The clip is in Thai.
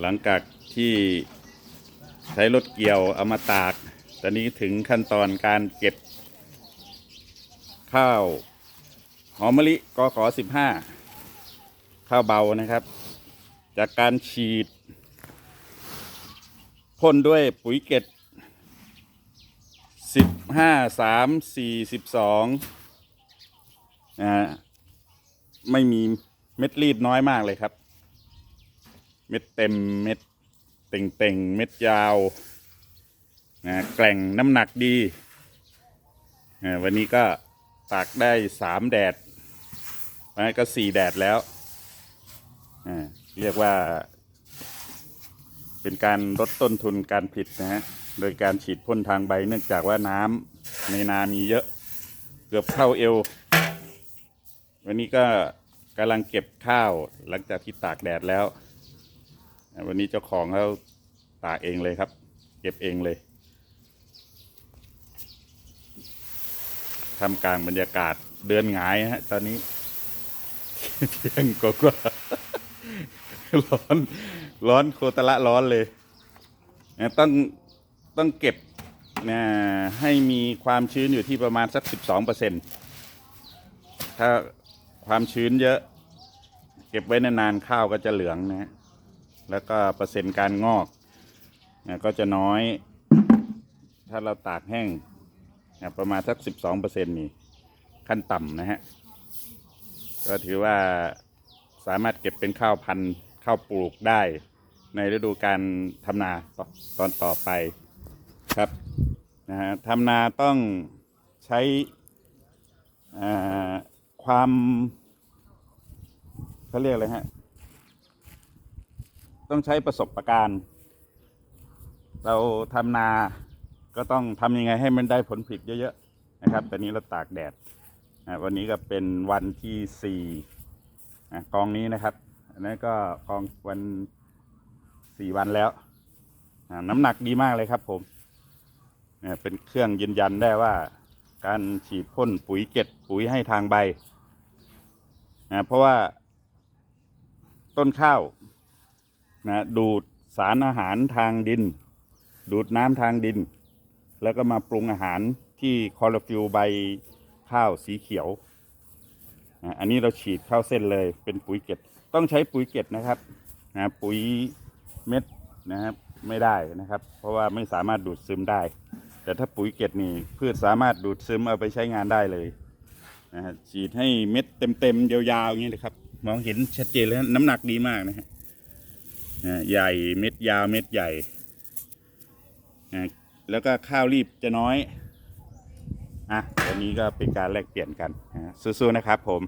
หลังจากที่ใช้รถเกี่ยวเอามาตาก ตอนนี้ถึงขั้นตอนการเก็บ ข้าว หอมมะลิกขอสิบห้าข้าวเบานะครับ จากการฉีดพ่นด้วยปุ๋ยเกตสิบห้าสามสี่สิบสองนะฮะไม่มีเม็ดรีบน้อยมากเลยครับ เม็ดเต็มเม็ดเต่งเต่งๆเม็ดยาวนะแกล่งน้ำหนักดีอ่าวันนี้ก็ตากได้สามแดดวันนี้ก็สี่แดดแล้วอ่าเรียกว่า เป็นการลดต้นทุนการผิดนะฮะโดยการฉีดพ่นทางใบเนื่องจากว่าน้ำในนามีเยอะ เกือบเท่าเอว วันนี้ก็กำลังเก็บข้าวหลังจากที่ตากแดดแล้ว วันนี้เจ้าของเขาตากเองเลยครับ เก็บเองเลยทำกลางบรรยากาศเดือนหงายฮะ ตอนนี้เที่ยงกว่าร้อน ร้อนโคตรละร้อนเลยนะต้องต้องเก็บนะให้มีความชื้นอยู่ที่ประมาณสักสิบสองเปอร์เซ็นถ้าความชื้นเยอะ เก็บไว้นานๆข้าวก็จะเหลืองนะฮะ แล้วก็เปอร์เซ็นต์การงอกนะก็จะน้อย ถ้าเราตากแห้งนะประมาณสักสิบสองเปอร์เซ็นต์นี่ขั้นต่ำนะฮะ ก็ถือว่าสามารถเก็บเป็นข้าวพันธุ์ข้าวปลูกได้ ในฤดูการทำนาตตอนต่อไปครับนะฮะทำนาต้องใช้ความเขาเรียกอะไรฮะ ต้องใช้ประสบการณ์ เราทำนาก็ต้องทำยังไงให้มันได้ผลผลิตเยอะๆนะครับตอนนี้เราตากแดดอ่าวันนี้ก็เป็นวันที่สี่อะกองนี้นะครับอันนั้นก็กองวันสี่วันแล้วอ่าน้ำหนักดีมากเลยครับผมนี่ยเป็นเครื่องยืนยันได้ว่า การฉีดพ่นปุ๋ยเก็ดปุ๋ยให้ทางใบนะเพราะว่าต้นข้าว นะดูดสารอาหารทางดิน ดูดน้ำทางดิน แล้วก็มาปรุงอาหารที่คอโรฟิลใบข้าวสีเขียวนะอันนี้เราฉีดเข้าเส้นเลยเป็นปุ๋ยเก็ดต้องใช้ปุ๋ยเก็ดนะครับนะปุ๋ยเม็ดนะครับไม่ได้นะครับ เพราะว่าไม่สามารถดูดซึมได้ แต่ถ้าปุ๋ยเก็ดนี่พืชสามารถดูดซึมเอาไปใช้งานได้เลยนะฮะฉีดให้เม็ดเต็มๆยาวๆอย่างนี้เลยครับ มองเห็นชัดเจนเลยน้ำหนักดีมากนะฮะ ใหญ่เม็ดยาวเม็ดใหญ่ แล้วก็ข้าวรีบจะน้อยอะวันนี้ก็เป็นการแลกเปลี่ยนกันสู้ๆนะครับผม